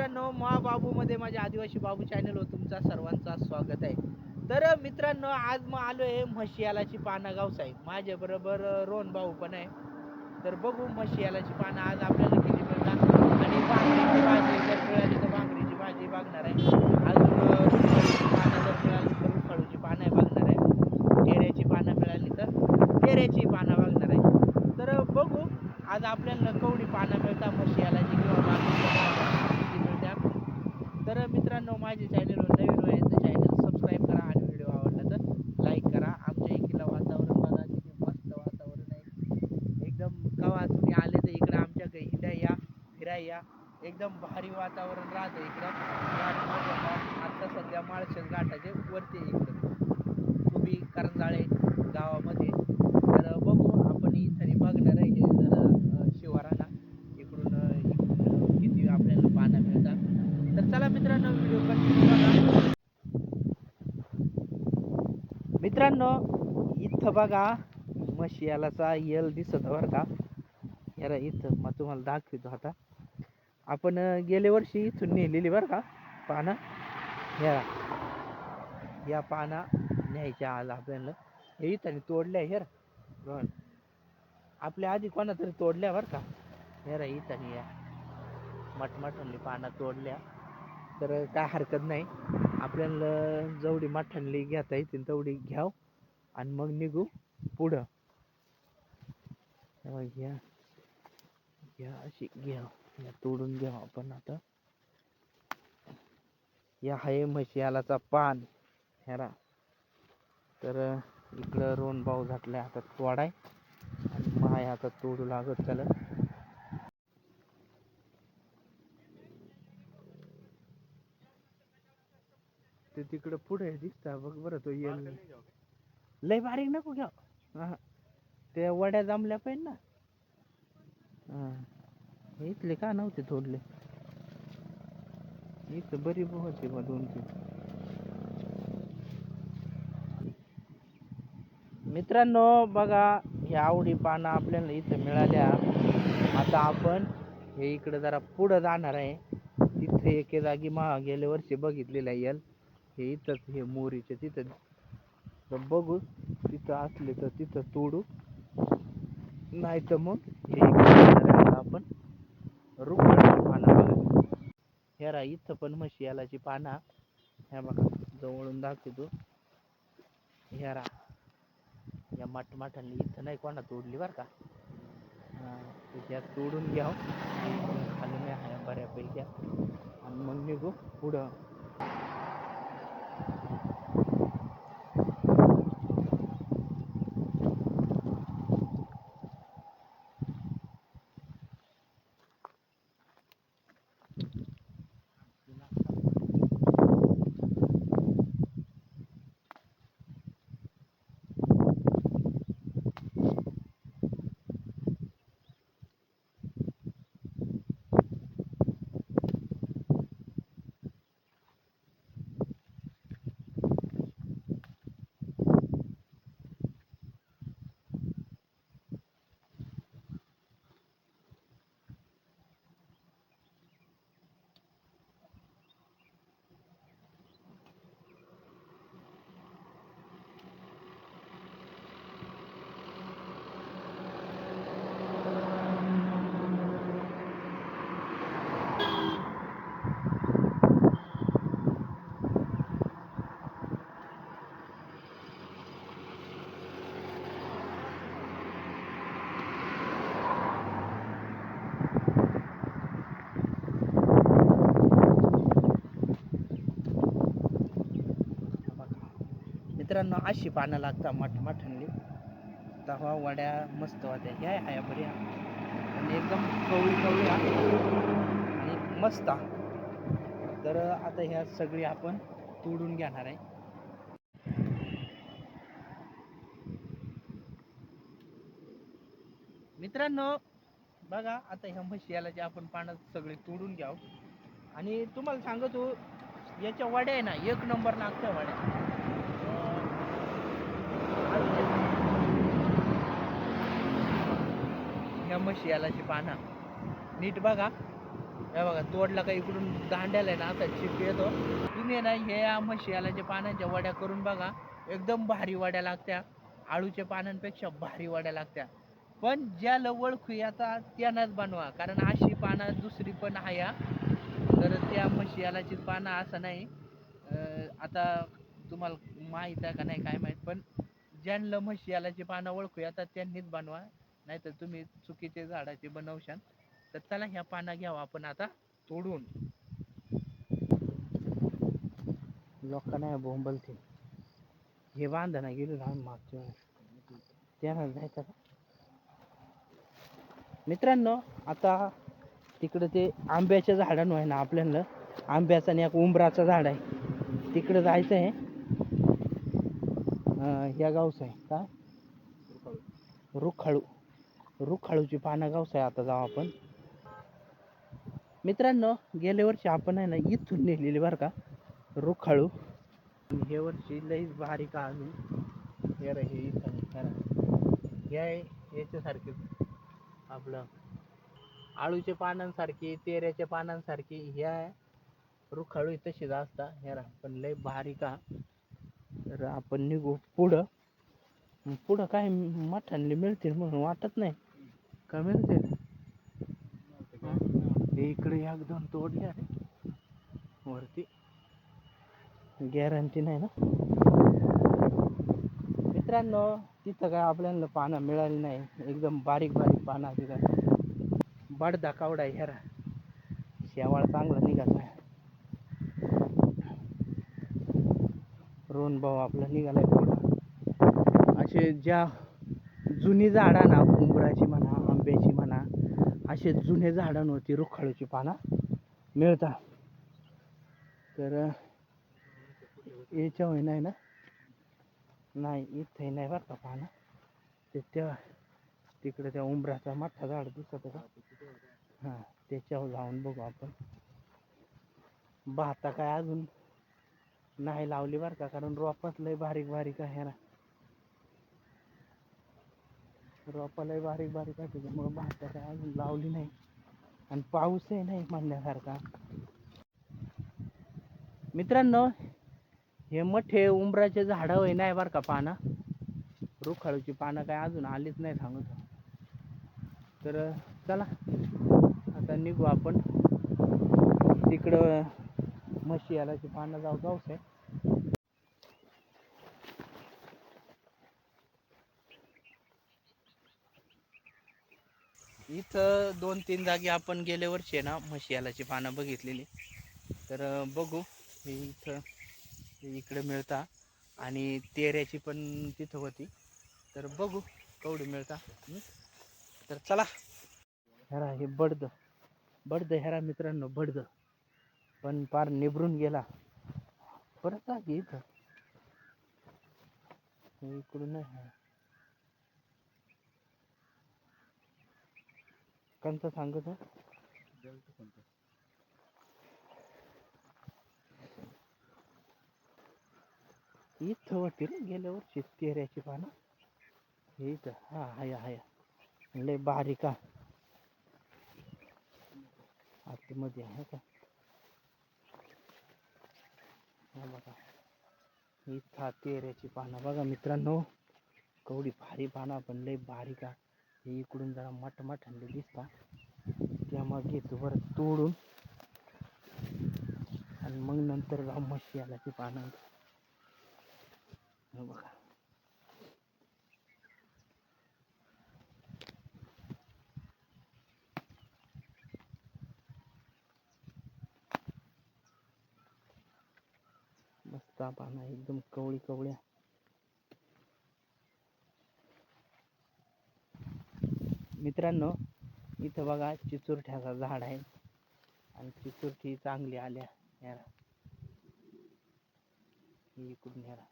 मित्रांनो मा बाबूमध्ये माझ्या आदिवासी बाबू चॅनलवर तुमचा सर्वांचा स्वागत आहे. तर मित्रांनो आज मग आलो आहे म्हशियालाची पानं गावसाई माझ्या बरोबर रोहन भाऊ पण आहे. तर बघू म्हशियालाची पानं आज आपल्याला किती मिळतात. आणि बांगडीची भाजी जर मिळाली तर बांगडीची भाजी बघणार आहे. अजून पानं जर मिळाली तर खडूची पानं बघणार आहे. टेऱ्याची पानं मिळाली तर टेऱ्याची पानं बघणार आहे. तर बघू आज आपल्याला कवडी पानं मिळतात म्हशियालाची किंवा बांगडीच्या पानं किती मिळतात तर मित्रांनो माझ्या चॅनलवर नवीन आहे तर चॅनल सबस्क्राईब करा आणि व्हिडिओ आवडला तर लाईक करा आमच्या इकडलं वातावरण बघा किती मस्त वातावरण आहे एकदम कवा तुम्ही आले तर इकडं आमच्या घरी हिंडा या फिराय या एकदम भारी वातावरण राहतं इकडं घाट माझ्या घाट आता सध्या माळशेज घाटाचे वरती आहे इकडं उभी करंजाळे गावामध्ये तर बघू आपण इथं बघणार आहे हे जरा अं, शिवाराला इकडून अं, इकडून किती आपल्याला पानं मिळतात तर चला मित्रांनो व्हिडिओ कंटिन्यू बघा मित्रांनो इथं बघा मशियालाचा यल दिसत बरं का. याला इथं मग तुम्हाला दाखवितो आता. आपण गेल्या वर्षी इथून नेलेली बरं का पानं. या या पाना न्यायच्या आज आपल्याला. हे इथं तोडल्या हेर रोहन आपल्या आधी कोणा तरी तोडल्या बरं का. हेर इथं या. मटमटणली पानं तोडल्या. तर काय हरकत नाही. आपल्याला जेवढी मठणली घेता येतील तेवढी घ्याव. आणि मग निघू पुढं. घ्या. घ्या अशी घ्या. या तोडून घ्या आपण आता. या हाय म्हशियालाचा पान. ह्याला. तर इकडं रोन भाऊ झाटलाय आता तोडाय आणि माय आता तोडू लागत त्याला ते तिकडं पुढे दिसता बघ बरं तो येईल. लय बारीक नको घ्या हा. ते वड्या जमल्या पाहिजे ना. हा. इथले का नव्हते तोडले इथं बरी होते मग दोन तीन. मित्रांनो बघा ही आवडी पानं आपल्याला इथं मिळाल्या. आता आपण हे इकडं जरा पुढं जाणार आहे. तिथे एके जागी मा गेल्या वर्षी बघितलेलं आहे यल. हे इथंच हे मोरीचे तिथं तर बघू तिथं असले तर तिथं तोडू. नाही तर मग हे आपण रुखडाची पानं बघा इथं पण म्हशी यालाची पाना. ह्या बघा जवळून दाखवतो ह्यारा या मठ इथं नाही कोणा तोडली बरं का? हा, तोडून घ्याव खाली नाही आहे बऱ्यापैकी आणि मग निघू पुढं. मित्रांनो अशी पानं लागतात मठ मठांनी तवा वड्या मस्त होत्या. ह्या ह्या बऱ्या. आणि एकदम कवळी कवळी आणि मस्त तर आता ह्या सगळी आपण तोडून घेणार आहे. मित्रांनो बघा आता ह्या म्हशी याला जे आपण पानं सगळे तोडून घ्याव. आणि तुम्हाला सांगतो याच्या वड्या आहे ना एक नंबर लागत्या वड्या. ह्या म्हशी पाना पानं. नीट बघा. हे बघा तोडला का इकडून दांड्याला आहे ना असा चिप येतो. तुम्ही ना हे या पानांच्या वड्या करून बघा. एकदम भारी वड्या लागत्या. आळूच्या पानांपेक्षा भारी वड्या लागत्या. पण ज्याला ओळखू आता त्यांनाच बनवा. कारण अशी पानं दुसरी पण आहे तर त्या मशियालाची पानं असं नाही. आता तुम्हाला माहीत आहे का नाही काय माहीत. पण ज्यांना मशियालाची पानं ओळखू आता त्यांनीच बनवा. नाहीतर तुम्ही चुकीचे झाडाचे बनवशान. तर चला ह्या पाना घ्यावा आपण आता तोडून. लोकांना बोंबलते हे बांधा गेलो ना मागच्या त्याला जायचं का मित्रांनो आता तिकडे ते आंब्याच्या झाडांवर आहे ना आपल्याला. आंब्याचा आणि एक उंबराचं झाड आहे. तिकडे जायचं आहे. ह्या गावचं आहे का? रुखाळू. रुखाळूची पानं गावचं आहे आता जाऊ आपण. मित्रांनो गेल्या वर्षी आपण आहे ना इथून नेलेली बरं का रुखाळू. हे वर्षी लईच भारी का अजून. हे हे इथं हे आपलं आळूच्या पानांसारखी तेऱ्याच्या पानांसारखी ह्या रुखाळू तशीच असता हे पण लय भारी का तर आपण निघू पुढं. पुढं काय मठांनी मिळतील म्हणून वाटत नाही. कमीच मिळतील हे इकडे एक दोन तोडले अरे वरती. गॅरंटी नाही ना? मित्रांनो तिथं काय आपल्याला पानं मिळाली नाही. एकदम बारीक बारीक पानं तिथं. बडदा कावडा आहे ह्यारा शेवाळ चांगला निघाला आहे भाऊ आपला निघालाय पुढं. असे ज्या जुनी झाडं ना उंबराची म्हणा आंब्याची म्हणा असे जुने झाडांवरती रुखाळूची पानं मिळतात. तर याच्यावर नाही ना? नाही इथे नाही बरं का पानं. ते त्या तिकडे त्या उंबराचा मोठा झाड दिसत का हां त्याच्यावर जाऊन बघू आपण. भाता काय अजून नाही लावली बरं का? कारण रोपच लय बारीक बारीक आहे ना. रोपालाही बारीक बारीक आहे त्याच्यामुळं भाता काय अजून लावली नाही. आणि पाऊसही नाही म्हणण्यासारखा मित्रांनो हे मोठे उंबराचे झाडं होय नाही बरं का पानं? रुखाळूची पानं काय अजून आलीच नाही सांगत तर. चला आता निघू आपण. तिकडं म्हशी यालाची पानं जाऊ जाऊच आहे इथं दोन तीन जागी आपण गेल्या वर्षी आहे ना म्हशियालाची पानं बघितलेली. तर बघू. हे इथं इकडं इकडे मिळता. आणि तेऱ्याची पण तिथं होती. तर बघू कवडी मिळता. तर चला. हेरा हे बडद. बडद हेरा मित्रांनो बडद. पण पार निभरून गेला. परत जागी इथं. इकडून नाही. कोणतं सांगत इथं होती रे गेल्या वर्षी तेऱ्याची पानं. हे इथं हा हाय हाय लय बारीक आतमध्ये आहे का? हा बघा. इथं हा तेऱ्याची पानं. बघा मित्रांनो कवडी भारी पानं पण लय बारीक आहे. हे इकडून जरा मठ मठांले दिसता. त्यामुळे घेतो बरं तोडून आणि मग नंतर जाऊ म्हशी आला की पानं बघा. मस्त पाना एकदम कवळी कवळ्या मित्रांनो इथं बघा चिचुरठ्याचा झाड आहे. आणि चिचुरठी चांगली आल्या. याला इकडून याला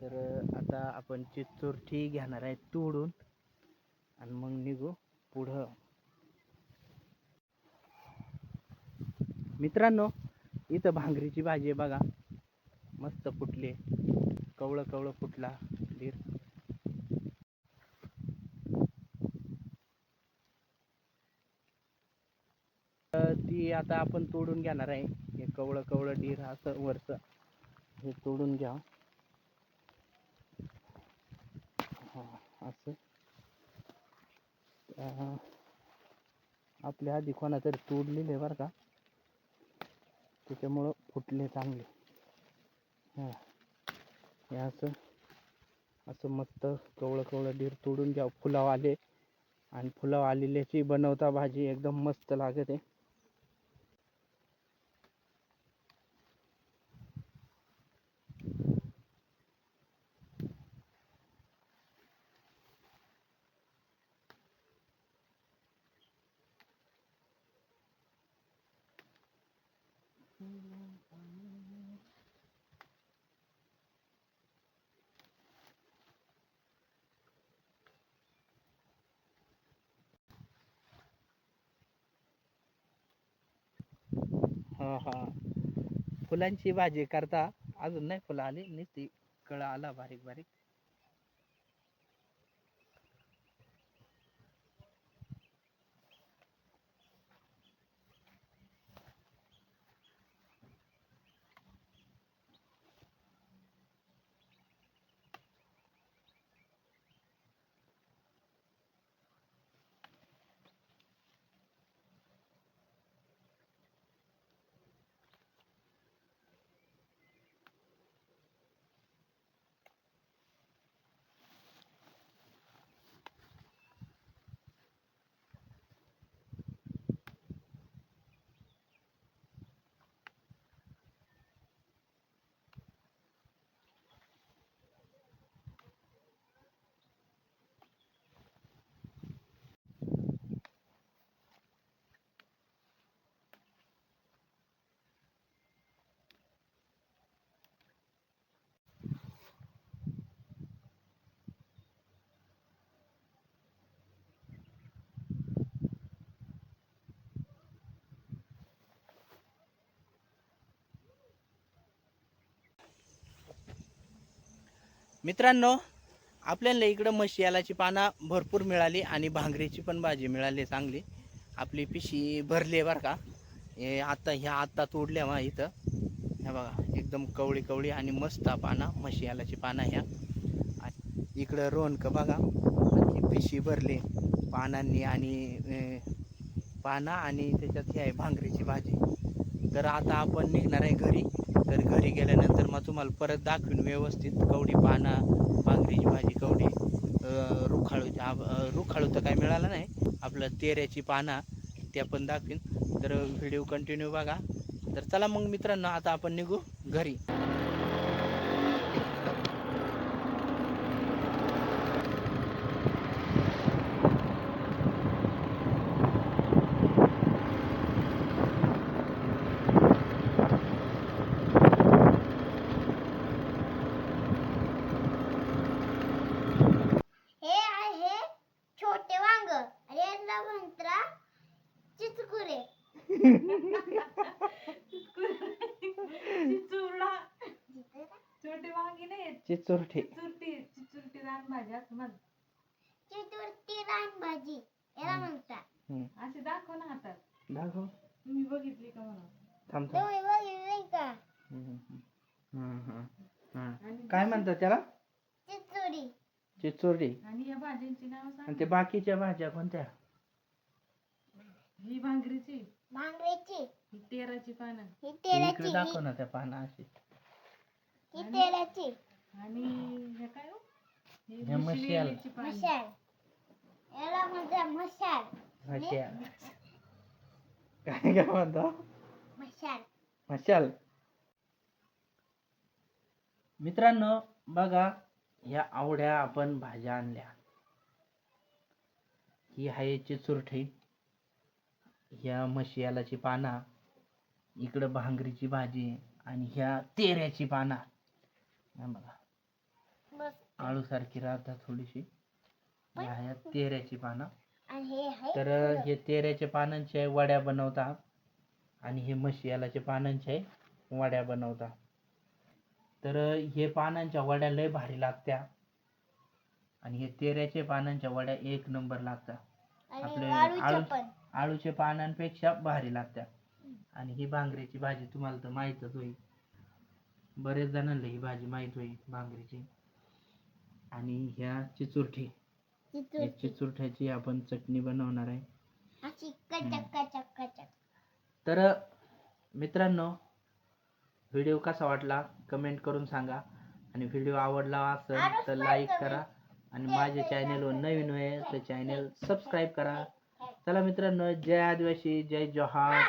तर आता आपण चिचुरठी घेणार आहे तोडून. आणि मग निघू पुढं. मित्रांनो इथं भांगरीची भाजी आहे बघा. मस्त फुटली. कवळं कवळं फुटला. धीर ती आता आपण तोडून घेणार आहे. हे कवळं कवळं डीर असं वरचं. हे तोडून घ्या. हा असं. आपल्या आधी कोणा तरी तोडलेले बरं का. त्याच्यामुळं फुटले चांगले. हा. हे असं. असं मस्त कवळं कवळं डीर तोडून घ्या. फुलाव आले आणि फुलाव आलेल्याची बनवता भाजी एकदम मस्त लागते. हा हा. फुलांची भाजी करता. अजून नाही फुलं आली नुसती कळा आला बारीक बारीक. मित्रांनो आपल्याला इकडं म्हशी पानं भरपूर मिळाली आणि भांगरीची पण भाजी मिळाली चांगली. आपली पिशी भरली आहे बरं का. हे आत्ता ह्या आत्ता तोडल्या मा इथं. ह्या बघा एकदम कवळी कवळी आणि मस्त पाना म्हशी पानं ह्या. इकडं रोनक बघा. पिशी भरली पानांनी आणि पाना आणि त्याच्यात हे आहे भांगरीची भाजी. तर आता आपण निघणार आहे घरी. तर घरी गेल्यानंतर मग तुम्हाला परत दाखवीन व्यवस्थित. कवडी पाना भांगरीची भाजी कवडी रुखाळूची रुखाळू रुखाळू तर काय मिळालं नाही. आपलं तेऱ्याची पाना त्या पण दाखवीन. तर व्हिडिओ कंटिन्यू बघा. तर चला मग मित्रांनो आता आपण निघू घरी हे आहे छोटे वांग आणि यांना म्हणतात चिचकुरे चिचुरला छोटे वांगी नाही चिचुरटी. चिचुरटी रान भाजी असं म्हण. चिचुरटी रान भाजी याला म्हणतात. हम्म. अशी दाखव ना हातात. दाखव. तुम्ही बघितली का म्हणून? थांब थांब. तुम्ही बघितले का? हम्म, हम्म, हम्म, हम्म. आणि काय म्हणतात त्याला? चिचुरी चिचोरडी. आणि या भाज्यांची नाव आणि ते बाकीच्या भाज्या कोणत्या? ही भांगरीची. भांगरेची ही तेराची पानं. ही तेलाची इकडे दाखव ना त्या पाना अशी. ही तेलाची आणि हे काय हो? ही हे मशाल. पानं. मशाल. याला म्हणतात मशाल. अशा काय काय म्हणतो? मशाल. मशाल. मित्रांनो बघा ह्या आवड्या आपण भाज्या आणल्या. ही आहे चिचुरठी ह्या मशियालाची पाना इकडं भांगरीची भाजी आणि ह्या तेऱ्याची पाना. ह्या बघा. आळूसारखी राहतात थोडीशी. ह्या तेऱ्याची पानं. तर हे तेऱ्याच्या पानांच्या वड्या बनवता आणि हे मशियालाच्या पानांच्या वड्या बनवता तर हे पानांच्या वड्या लय भारी लागत्या. आणि हे तेऱ्याच्या पानांच्या वड्या एक नंबर लागतात. आपले आळू- आळूच्या पानांपेक्षा भारी लागत्या. आणि ही भांगरीची भाजी तुम्हाला तर माहीतच होईल. बरेच जणांना ही भाजी माहीत होईल भांगरीची आणि ह्या चिचुरठी. या चिचुरठ्याची आपण चटणी बनवणार आहे. तर मित्रांनो व्हिडिओ कसा वाटला कमेंट करून सांगा. आणि व्हिडिओ आवडला असेल तर लाईक करा. आणि माझ्या चॅनलवर नवीन आहे तर चॅनल सबस्क्राईब करा. चला मित्रांनो जय आदिवासी जय जोहार.